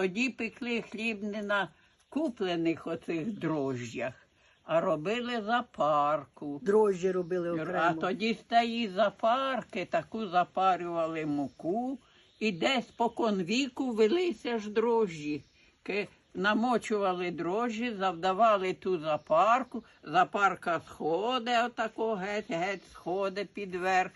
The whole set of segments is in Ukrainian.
Тоді пекли хліб не на куплених оцих дрожжях, а робили запарку. Дрожжі робили А тоді з тієї запарки таку запарювали муку, і десь по конвіку велися ж дрожжі. Намочували дрожжі, завдавали ту запарку, запарка сходить, отако геть, геть сходить під верх,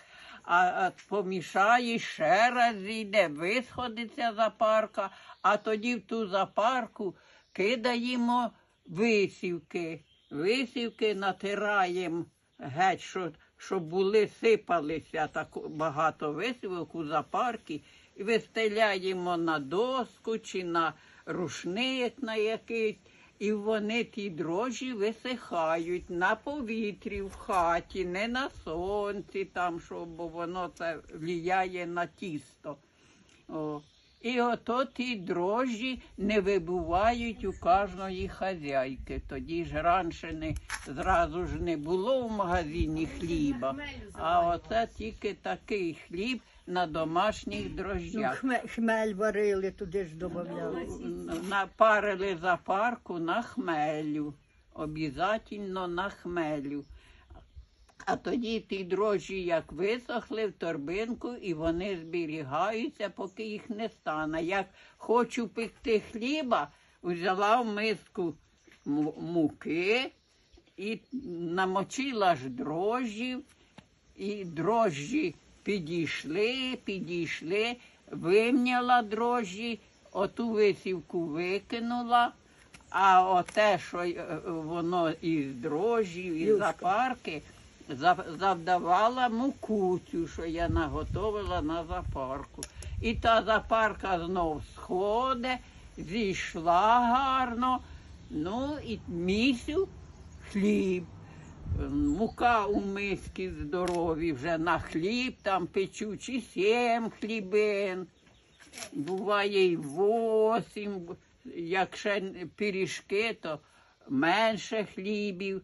а, помішає, ще раз зійде, висходиться запарка, а тоді в ту запарку кидаємо висівки. Висівки натираємо геть, що, щоб були, сипалися так багато висівок у запарки, і вистеляємо на доску чи на рушник на якийсь, і вони ті дрожжі висихають на повітрі в хаті, не на сонці, там, що, бо воно це впливає на тісто. О. І ото ті дрожжі не вибувають у кожної хазяйки. Тоді ж раніше не, зразу ж не було в магазині хліба, а оце тільки такий хліб на домашніх Ну, дрожжах. хме- хмель варили, туди ж додавали. Напарили запарку на хмелю, обов'язково на хмелю. А тоді ті дрожжі як висохли в торбинку, і вони зберігаються, поки їх не стане. Як хочу пекти хліба, взяла в миску муки і намочила ж дрожжів, і дрожжі підійшли, підійшли, вимняла дрожжі, оту висівку викинула, а оте, що е, воно із дрожжів, із запарки, за- завдавала муку цю, що я наготовила на запарку. І та запарка знов сходить, зійшла гарно, ну і місю хліб. Мука у миски здорові вже на хліб, там печучі сім хлібин. Буває і восім, як ще пиріжки, то менше хлібів.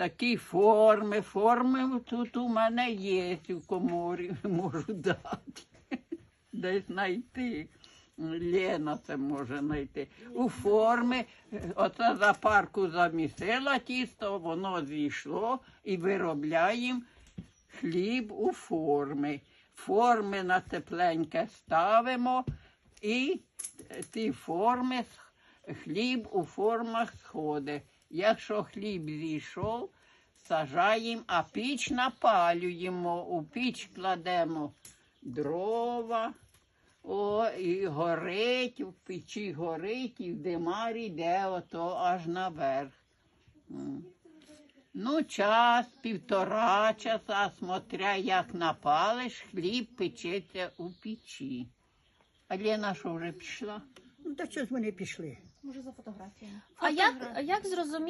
Такі форми. Форми тут у мене є у коморі, можу дати. Десь знайти. Лена це може знайти. У форми, оце запарку замісила тісто, воно зійшло і виробляємо хліб у форми. Форми на тепленьке ставимо і ті форми, хліб у формах сходить. Якщо хліб зійшов, сажаємо, а піч напалюємо. У піч кладемо дрова. О, і горить, в печі горить, і в димарі йде ото аж наверх. Ну, час, півтора часа, смотря як напалиш, хліб печеться у печі. А Лена що вже пішла? Ну, та щось вони пішли. Може за фотографіями. А як, а як зрозуміти?